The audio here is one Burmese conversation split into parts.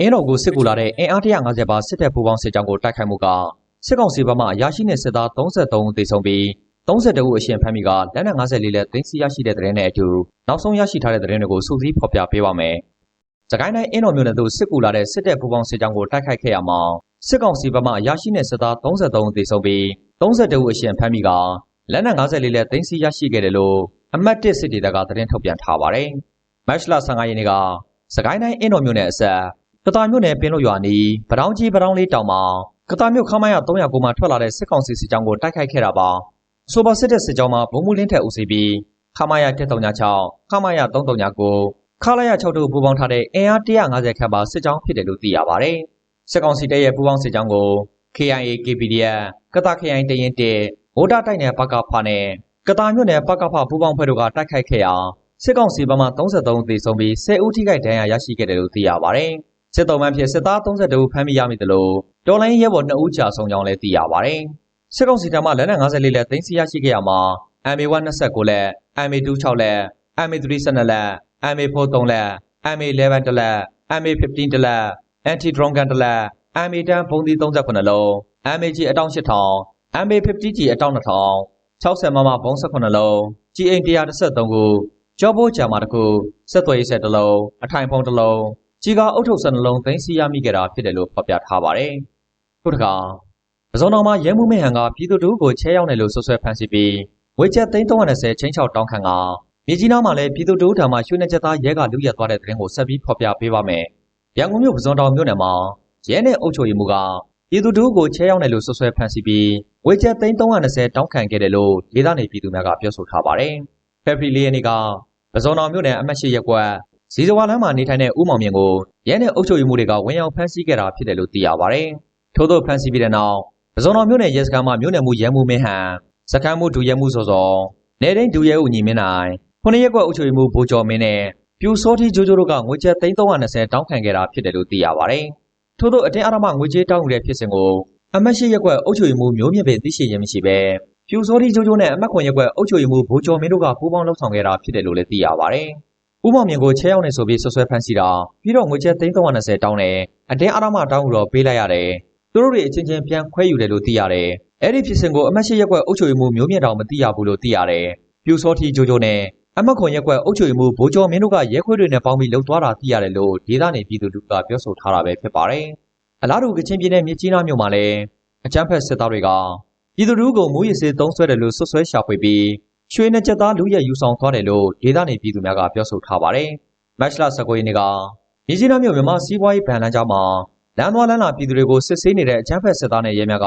အင်းတော်ကိုစစ်ကူလာတဲ့အင်အား150ပါစစ်တပ်ပူးပေါင်းစစ်ကြောင်းကိုတိုက်ခိုက်မှုကစစ်ကောင်စီဘက်မှအရာရှိနဲ့စစ်သား33ဦးသေဆုံးပြီး32ဦးအရှင်ဖမ်းမိကလက်နက်54လက်သိမ်းဆည်းရရှိတဲ့တဲ့တဲ့နဲ့အတူနောက်ဆုံးရရှိထားတဲ့တဲ့တဲ့တွေကိုစုစည်းဖော်ပြပေးပါမယ်။စကိုင်းတိုင်းအင်းတော်မြို့နယ်သို့စစ်ကူလာတဲ့စစ်တပ်ပူးပေါင်းစစ်ကြောင်းကိုတိုက်ခိုက်ခဲ့ရမှာစစ်ကောင်စီဘက်မှအရာရှိနဲ့စစ်သား33ဦးသေဆုံးပြီး32ဦးအရှင်ဖမ်းမိကလက်နက်54လက်သိမ်းဆည်းရရှိခဲ့တယ်လို့အမတ်1စစ်ဒေသကသတင်းထုတ်ပြန်ထားပါတယ်။မတ်လ15ရက်နေ့ကစကိုင်းတိုင်းအင်းတော်မြို့နယ်အစပ် ကတာမြို့နယ်ပင်လို့ရွာနီးပတောင်းကြီးပတောင်းလေးတောင်မှာကတာမြို့ခမိုင်းရ309မှာထွက်လာတဲ့စစ်ကောင်စီစစ်ကြောင်းကိုတိုက်ခိုက်ခဲ့တာပါ။ဆိုပါစစ်တပ်စစ်ကြောင်းမှာဘုံမူလင်းထက်ဦးစီးပြီးခမိုင်းရ136ခမိုင်းရ339ခလာရ6တို့ပူးပေါင်းထားတဲ့အင်အား150ခန့်ပါစစ်ကြောင်းဖြစ်တယ်လို့သိရပါတယ်။စစ်ကောင်စီတပ်ရဲ့ပူးပေါင်းစစ်ကြောင်းကို KIA KPDF ကတာ KIA တရင်တဲဗိုလ်တပ်တိုက်နယ်ပကဖနဲ့ကတာမြို့နယ်ပကဖပူးပေါင်းဖွဲ့တို့ကတိုက်ခိုက်ခဲ့ရာစစ်ကောင်စီဘက်မှ33ဦးသေဆုံးပြီး10ဦးထိခိုက်ဒဏ်ရာရရှိခဲ့တယ်လို့သိရပါတယ်။ စစ်တော်မှန်ဖြစ်စစ်သား32ဦးဖမ်းမိရမိတယ်လို့တော်လိုင်းရဲဘော်2ဦးကြာဆုံးကြောင်းလည်းသိရပါတယ်။စစ်ကောင်စီတပ်မှလက်နက်54လက်သိမ်းဆည်းရရှိခဲ့ရမှာ MA1 29လက် MA2 6လက် MA3 12လက် MA4 3လက် MA11 တလက် MA15 တလက် Anti drone gun တလက် MA10 ဘုံသီး38လုံး MAG အတောင်8000 MA50G အတောင်2000 60မမဘုံ18လုံး GA 113ခုကြောဘိုးဂျာမာတစ်ခုဆက်သွယ်ရေးဆက်တစ်လုံးအထိုင်ဖုံးတစ်လုံး ကြီးကားအုတ်ထုတ်စနှလုံးသိမ်းဆည်းရမိခဲ့တာဖြစ်တယ်လို့ဖော်ပြထားပါတယ်။ထို့တကာပဇွန်တော်မှာရဲမှုမဟန်ကပြည်သူတို့ကိုချဲရောက်တယ်လို့ဆွဆွဲဖမ်းဆီးပြီးဝေချက်330ချင်းချောက်တောင်းခံကမြေကြီးနားမှာလည်းပြည်သူတို့ထံမှရွှေနေချက်သားရဲကလူရက်သွားတဲ့တဲ့ရင်ကိုဆက်ပြီးဖော်ပြပေးပါမယ်။ရန်ကုန်မြို့ပဇွန်တော်မြို့နယ်မှာရဲနဲ့အုပ်ချုပ်ရေးမှုကပြည်သူတို့ကိုချဲရောက်တယ်လို့ဆွဆွဲဖမ်းဆီးပြီးဝေချက်330တောင်းခံခဲ့တယ်လို့ဒေသနေပြည်သူများကပြောဆိုထားပါတယ်။ဖေဖော်ဝါရီလရက်နေ့ကပဇွန်တော်မြို့နယ်အမှတ်၈ရပ်ကွက် ဇီဇဝါလမ်းမှာနေထိုင်တဲ့ဦးမောင်မြင့်ကိုရဲနဲ့အုပ်ချုပ်ရေးမှုတွေကဝင်ရောက်ဖမ်းဆီးခဲ့တာဖြစ်တယ်လို့သိရပါတယ်။ထို့သောဖမ်းဆီးပြီးတဲ့နောက်ပဇွန်တော်မြို့နယ်ရဲစခန်းမှာမြို့နယ်မှုရဲမှုမင်းဟန်စခန်းမှုဒူရဲမှုစောစောနေတိုင်းဒူရဲဦးညီမင်းနိုင်ခုနှစ်ရက်ကွက်အုပ်ချုပ်ရေးမှုဘိုးကျော်မင်းနဲ့ပြူစောတိဂျိုဂျိုတို့ကငွေကျပ်330တောင်းခံခဲ့တာဖြစ်တယ်လို့သိရပါတယ်။ထို့သောအတင်းအဓမ္မငွေကြေးတောင်းယူတဲ့ဖြစ်စဉ်ကိုအမတ်ရှိရက်ကွက်အုပ်ချုပ်ရေးမှုမျိုးမြင့်ပင်သိရှိရင်မရှိပဲပြူစောတိဂျိုဂျိုနဲ့အမတ်ခွန်ရက်ကွက်အုပ်ချုပ်ရေးမှုဘိုးကျော်မင်းတို့ကပူးပေါင်းလှုပ်ဆောင်ခဲ့တာဖြစ်တယ်လို့လည်းသိရပါတယ်။ ဦးမောင်မြင့်ကိုချဲရောက်နေဆိုပြီးဆွဆွဲဖမ်းဆီးတာပြီးတော့ငွေကျပ်330တောင်းနဲ့အတင်းအဓမ္မတောင်းယူတော့ပေးလိုက်ရတယ်။သူတို့တွေအချင်းချင်းပြန်ခွဲယူတယ်လို့သိရတယ်။အဲ့ဒီဖြစ်စဉ်ကိုအမတ်ရှိရက်ကွက်အုပ်ချုပ်ရေးမှုမျိုးမြင့်တောင်မသိရဘူးလို့သိရတယ်။ပြူစောတိဂျိုဂျိုနဲ့အမတ်ခွန်ရက်ကွက်အုပ်ချုပ်ရေးမှုဘိုးကျော်မင်းတို့ကရဲခွေးတွေနဲ့ပေါင်းပြီးလှုပ်သွားတာသိရတယ်လို့ဒေသနေပြည်သူတို့ကပြောဆိုထားတာပဲဖြစ်ပါတယ်။အလားတူကချင်ပြည်နယ်မြစ်ကြီးနားမြို့မှာလည်းအကြမ်းဖက်စစ်သားတွေကပြည်သူတို့ကိုမူရစ်စေးသုံးဆွဲတယ်လို့ဆွဆွဲရှာဖွေပြီး ရွှေနဲ့ချက်သားလူရဲယူဆောင်သွားတယ်လို့ဒေသနေပြည်သူများကပြောဆိုထားပါတယ်။မတ်လ19ရက်နေ့ကမြစ်ကြီးနားမြို့မြန်မာစီးပွားရေးဗန်လမ်းကြားမှာလမ်းသွားလမ်းလာပြည်သူတွေကိုစစ်ဆေးနေတဲ့အကြမ်းဖက်စစ်သားနဲ့ရဲများက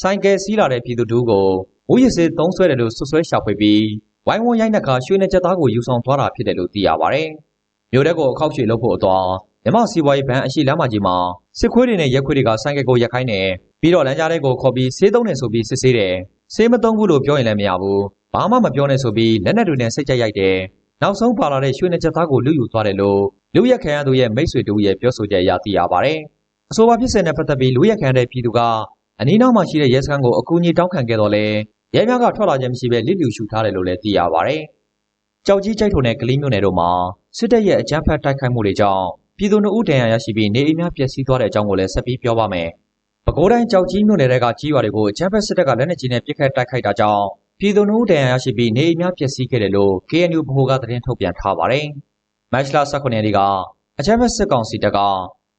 ဆိုင်ကယ်စီးလာတဲ့ပြည်သူတို့ကိုမူရစ်စေးသုံးဆွဲတယ်လို့ဆွဆွဲရှာဖွေပြီးဝိုင်းဝန်းရိုက်နှက်ခါရွှေနဲ့ချက်သားကိုယူဆောင်သွားတာဖြစ်တယ်လို့သိရပါတယ်။မြို့တဲကိုအခောက်ချွေလုပ်ဖို့အသွားမြမစီပွားရေးဘဏ်အရှိလမ်းမကြီးမှာစစ်ခွေးတွေနဲ့ရက်ခွေးတွေကဆိုင်ကယ်ကိုရက်ခိုင်းနေပြီးတော့လမ်းကြားထဲကိုခေါ်ပြီးဆေးသုံးနေဆိုပြီးစစ်ဆေးတယ်။ဆေးမသုံးဘူးလို့ပြောရင်လည်းမရဘူး။ ဘာမှမပြောနဲ့ဆိုပြီးလက်နက်တွေနဲ့စိတ်ကြိုက်ရိုက်တယ်။နောက်ဆုံးပါလာတဲ့ရွှေနဲ့ချက်သားကိုလူယူသွားတယ်လို့လူရက်ခံရသူရဲ့မိတ်ဆွေတို့ရဲ့ပြောဆိုချက်အရသိရပါတယ်။အဆိုပါဖြစ်စဉ်နဲ့ပတ်သက်ပြီးလူရက်ခံတဲ့ပြည်သူကအနီးနောက်မှာရှိတဲ့ရဲစခန်းကိုအကူအညီတောင်းခံခဲ့တော့လဲရဲများကထွက်လာခြင်းမရှိဘဲလစ်လျူရှုထားတယ်လို့လည်းသိရပါတယ်။ကြောက်ကြီးကြိုက်ထုံတဲ့ကလေးမျိုးနယ်တို့မှာစစ်တပ်ရဲ့အကြမ်းဖက်တိုက်ခိုက်မှုတွေကြောင့်ပြည်သူနှုတ်ဦးတန်ရာရရှိပြီးနေအိမ်များပျက်စီးသွားတဲ့အကြောင်းကိုလည်းဆက်ပြီးပြောပါမယ်။ပဲခူးတိုင်းကြောက်ကြီးမြို့နယ်ကကြီးရွာတွေကိုအကြမ်းဖက်စစ်တပ်ကလက်နက်ကြီးနဲ့ပစ်ခတ်တိုက်ခိုက်တာကြောင့် ပြည်သူနှုတ်ဦးတန်ရာရရှိပြီးနေအိမ်များပျက်စီးခဲ့တယ်လို့ KNU ဗဟိုကသတင်းထုတ်ပြန်ထားပါတယ်။မတ်လ18ရက်နေ့ကအကြမ်းဖက်စစ်ကောင်စီတပ်က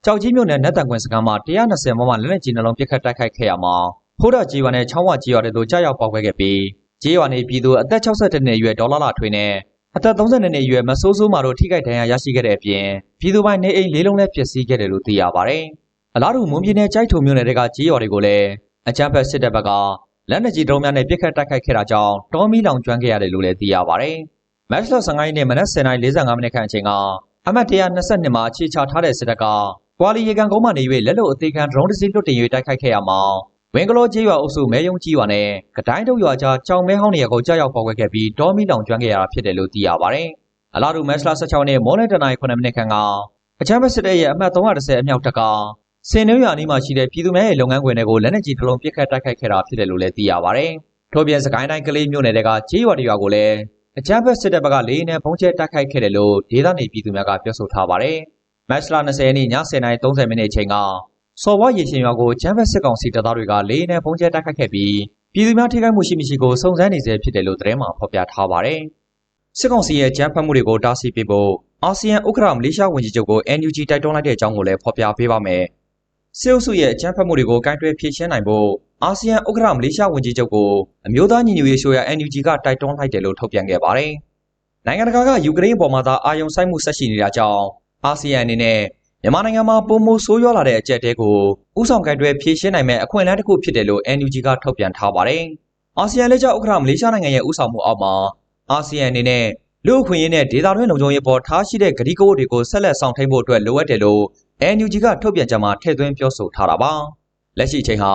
ကြောက်ကြီးမြို့နယ်နတ်တန်ကွင်စခန်းမှာ120မမလက်နက်ကြီးနှလုံးပစ်ခတ်တိုက်ခိုက်ခဲ့ရမှာဖိုးတော်ကြီးရွာနဲ့ချောင်းဝကြီးရွာတို့ကြားရောက်ပေါက်ခွဲခဲ့ပြီးကြီးရွာနေပြည်သူအသက်62နှစ်အရွယ်ဒေါ်လာလာထွေးနဲ့အသက်32နှစ်အရွယ်မဆိုးဆိုးမာတို့ထိခိုက်ဒဏ်ရာရရှိခဲ့တဲ့အပြင်ပြည်သူပိုင်းနေအိမ်လေးလုံးလည်းပျက်စီးခဲ့တယ်လို့သိရပါတယ်။အလားတူမွန်ပြည်နယ်ကြိုက်ထုံမြို့နယ်ကကြီးရွာတွေကိုလည်းအကြမ်းဖက်စစ်တပ်ဘက်က လက်နက်ကြီးဒုံးများနဲ့ပစ်ခတ်တိုက်ခိုက်ခဲ့တာကြောင့်တောမီလောင်ကျွမ်းခဲ့ရတယ်လို့လည်းသိရပါတယ်။မတ်လ15ရက်နေ့မနက်10:45မိနစ်ခန့်အချိန်ကအမှတ်122မှာအခြေချထားတဲ့စစ်တပ်ကကွာလီရေကန်ကုန်းမှနေ၍လက်လုံအသေးခံဒရုန်းတစ်စီးလွတ်တင်၍တိုက်ခိုက်ခဲ့ရမှာဝင်းကလောကျေးရွာအုပ်စုမဲယုံကြီးရွာနဲ့ကတိုင်းတုတ်ရွာကြားကြောင်မဲဟောင်းနေရာကိုကြားရောက်ပေါက်ကွဲခဲ့ပြီးတောမီလောင်ကျွမ်းခဲ့ရတာဖြစ်တယ်လို့သိရပါတယ်။အလားတူမက်စလာ16နဲ့မော်လတနိုင်9မိနစ်ခန့်ကအချမ်းဘစစ်တဲ့ရဲ့အမှတ်330အမြောက်တက်က စင်နှွေးရွာနီးမှာရှိတဲ့ပြည်သူများရဲ့လုပ်ငန်းခွင်တွေကိုလက်နက်ကြီးတစ်လုံးပစ်ခတ်တိုက်ခိုက်ခဲ့တာဖြစ်တယ်လို့လည်းသိရပါတယ်။ထို့ပြင်စကိုင်းတိုင်းကလေးမြို့နယ်ကကျေးရွာတရွာကိုလည်းအချမ်းဘစစ်တဲ့ဘက်ကလေးနဲ့ပုံကျဲတိုက်ခိုက်ခဲ့တယ်လို့ဒေသနေပြည်သူများကပြောဆိုထားပါတယ်။မတ်လ20ရက်နေ့ည10:30မိနစ်အချိန်ကစော်ဘွားရေရှင်ရွာကိုချမ်းဘက်စစ်ကောင်စီတပ်သားတွေကလေးနဲ့ပုံကျဲတိုက်ခတ်ခဲ့ပြီးပြည်သူများထိခိုက်မှုရှိမရှိကိုစုံစမ်းနေဆဲဖြစ်တယ်လို့သတင်းမှာဖော်ပြထားပါတယ်။စစ်ကောင်စီရဲ့ကြမ်းဖက်မှုတွေကိုတားဆီးပေးဖို့အာဆီယံဥက္ကဋ္ဌမလေးရှားဝန်ကြီးချုပ်ကို NUG တိုက်တွန်းလိုက်တဲ့အကြောင်းကိုလည်းဖော်ပြပေးပါမယ်။ စစ်အုပ်စုရဲ့ကြမ်းဖက်မှုတွေကိုကန့်တွယ်ဖြေရှင်းနိုင်ဖို့အာဆီယံဥက္ကဋ္ဌမလေးရှားဝန်ကြီးချုပ်ကိုအမျိုးသားညီညွတ်ရေးဆိုရ NUG ကတိုက်တွန်းလိုက်တယ်လို့ထုတ်ပြန်ခဲ့ပါတယ်။နိုင်ငံတကာကယူကရိန်းပေါ်မှာသာအာရုံစိုက်မှုဆက်ရှိနေတာကြောင့်အာဆီယံအနေနဲ့မြန်မာနိုင်ငံမှာပုံမိုဆိုးရွားလာတဲ့အကြက်တဲကိုဥဆောင်ကန့်တွယ်ဖြေရှင်းနိုင်မဲ့အခွင့်အလမ်းတစ်ခုဖြစ်တယ်လို့ NUG ကထုတ်ပြန်ထားပါတယ်။အာဆီယံလက်ကျဥက္ကဋ္ဌမလေးရှားနိုင်ငံရဲ့ဥဆောင်မှုအောက်မှာအာဆီယံအနေနဲ့လူ့အခွင့်အရေးနဲ့ဒေသတွင်းလုံခြုံရေးပေါ်ထားရှိတဲ့ဂတိကဝတ်တွေကိုဆက်လက်ဆောင်ထိန်ဖို့အတွက်လိုအပ်တယ်လို့ NUG ကထုတ်ပြန်ကြမှာထည့်သွင်းပြောဆိုထားတာပါ။လက်ရှိချိန်ဟာ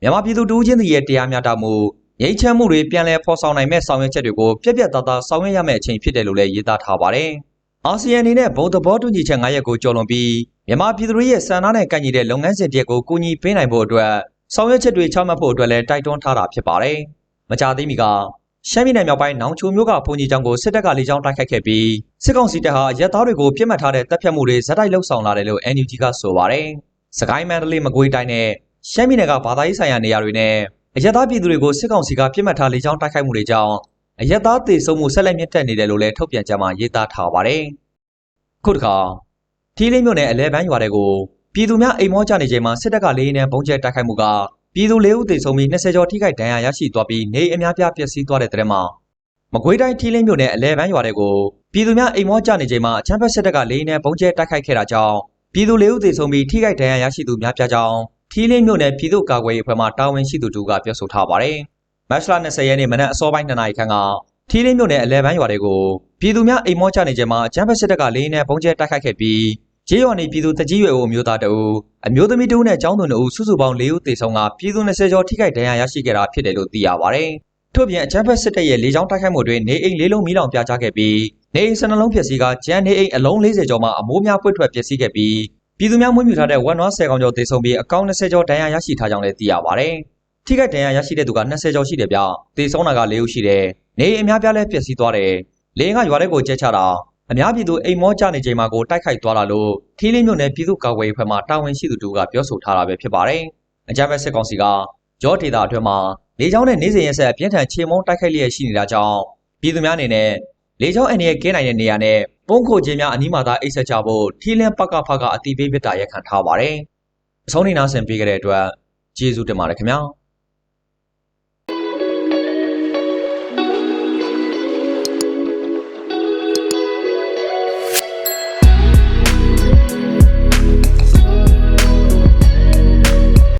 မြန်မာပြည်သူတူးချင်းစီရဲ့တရားမျှတမှုငြိမ်းချမ်းမှုတွေပြန်လည်ဖော်ဆောင်နိုင်မဲ့ဆောင်ရွက်ချက်တွေကိုပြက်ပြက်သားသားဆောင်ရွက်ရမယ့်အချိန်ဖြစ်တယ်လို့လည်းရေးသားထားပါတယ်။အာဆီယံအနေနဲ့ဘုံသဘောတူညီချက်9ရပ်ကိုကျော်လွန်ပြီးမြန်မာပြည်သူတွေရဲ့စံနှားနဲ့ကန့်ညီတဲ့လုပ်ငန်းစဉ်တရက်ကိုကူညီပေးနိုင်ဖို့အတွက်ဆောင်ရွက်ချက်တွေချမှတ်ဖို့အတွက်လည်းတိုက်တွန်းထားတာဖြစ်ပါတယ်။မကြသေးမီက ရှမ်းပြည်နယ်မြောက်ပိုင်းနောင်ချိုမြို့ကဘုံကြီးကျောင်းကိုစစ်တပ်ကလေကြောင်းတိုက်ခိုက်ခဲ့ပြီးစစ်ကောင်စီတပ်ဟာရဲသားတွေကိုပြစ်မှတ်ထားတဲ့တပ်ဖြတ်မှုတွေဇက်တိုက်လှုပ်ဆောင်လာတယ်လို့ NUG ကဆိုပါတယ်။စကိုင်းမန္တလေးမကွေးတိုင်းနဲ့ရှမ်းပြည်နယ်ကဘာသာရေးဆိုင်ရာနေရာတွေနဲ့အရက်သားပြည်သူတွေကိုစစ်ကောင်စီကပြစ်မှတ်ထားလေကြောင်းတိုက်ခိုက်မှုတွေကြောင့်အရက်သားသေဆုံးမှုဆက်လက်မြင့်တက်နေတယ်လို့လည်းထုတ်ပြန်ကြမှာရေးသားထားပါတယ်။ခုတစ်ခါထီးလေးမြို့နယ်အလဲပန်းရွာတွေကိုပြည်သူများအိမ်မောကြနေချိန်မှာစစ်တပ်ကလေရင်နဲ့ပုံကျဲတိုက်ခိုက်မှုက ပြည်သူ၄ဦးသေဆုံးပြီး20ကျော်ထိခိုက်ဒဏ်ရာရရှိသွားပြီးနေအများပြားပျက်စီးသွားတဲ့တဲ့မှာမကွေးတိုင်းထီးလင်းမြို့နယ်အလဲပန်းရွာတွေကိုပြည်သူများအိမ်မောကြနေချိန်မှာအချမ်းဖက်စစ်တပ်ကလေရင်နဲ့ပုံကျဲတိုက်ခိုက်ခဲ့တာကြောင့်ပြည်သူ၄ဦးသေဆုံးပြီးထိခိုက်ဒဏ်ရာရရှိသူများပြားကြောင်းထီးလင်းမြို့နယ်ပြည်သူ့ကာကွယ်ရေးအဖွဲ့မှတာဝန်ရှိသူတို့ကပြောဆိုထားပါတယ်။မတ်လ20ရက်နေ့မနက်အစောပိုင်း2နာရီခန့်ကထီးလင်းမြို့နယ်အလဲပန်းရွာတွေကိုပြည်သူများအိမ်မောကြနေချိန်မှာအချမ်းဖက်စစ်တပ်ကလေရင်နဲ့ပုံကျဲတိုက်ခိုက်ခဲ့ပြီး ကျေးရွာနေပြည်သူတကြီးရွယ်ဦးမျိုးသားတအူအမျိုးသမီးတဦးနဲ့ကျောင်းသူတို့စုစုပေါင်း၄ဦးသေဆုံးကပြည်သူ20ကျော်ထိခိုက်ဒဏ်ရာရရှိခဲ့တာဖြစ်တယ်လို့သိရပါတယ်။ထို့ပြင်အချမ်းဖက်စစ်တပ်ရဲ့လေကြောင်းတိုက်ခိုက်မှုတွေနေအိမ်လေးလုံးမီးလောင်ပြာကျခဲ့ပြီးနေအိမ်12လုံးပျက်စီးကကျန်းနေအိမ်အလုံး40ကျော်မှအမိုးများပွင့်ထွက်ပျက်စီးခဲ့ပြီးပြည်သူများမွေးမြူထားတဲ့ဝက်နွား10ကောင်ကျော်သေဆုံးပြီးအကောင့်20ကျော်ဒဏ်ရာရရှိထားကြောင်းလည်းသိရပါတယ်။ထိခိုက်ဒဏ်ရာရရှိတဲ့သူက20ကျော်ရှိတယ်ဗျ။သေဆုံးတာက4ဦးရှိတယ်။နေအိမ်အများပြားလည်းပျက်စီးသွားတယ်။လေရင်ကရွာထဲကိုကျဲချတာ အများပြည်သူအိမ်မောကြနေချိန်မှာကိုတိုက်ခိုက်သွားလာလို့ထီးလင်းမြို့နယ်ပြည်သူ့ကာကွယ်ရေးဖွဲ့မှတာဝန်ရှိသူတို့ကပြောဆိုထားတာပဲဖြစ်ပါတယ်။အကြမ်းဖက်စစ်ကောင်စီကဂျော့ဒေတာအတွင်းမှာလေကြောင်းနဲ့နေစဉ်ရက်ဆက်အပြင်းထန်ချေမှုန်းတိုက်ခိုက်လျက်ရှိနေတာကြောင့်ပြည်သူများအနေနဲ့လေကြောင်းအနေနဲ့ကင်းနိုင်တဲ့နေရာနဲ့ပုံခိုခြင်းများအနီးမှာသာအိတ်ဆက်ကြဖို့ထီးလင်းပကဖကအတိပေးပြတာရက်ခံထားပါတယ်။အဆုံးနေနာဆင်ပေးကြတဲ့အတွက်ကျေးဇူးတင်ပါတယ်ခင်ဗျာ။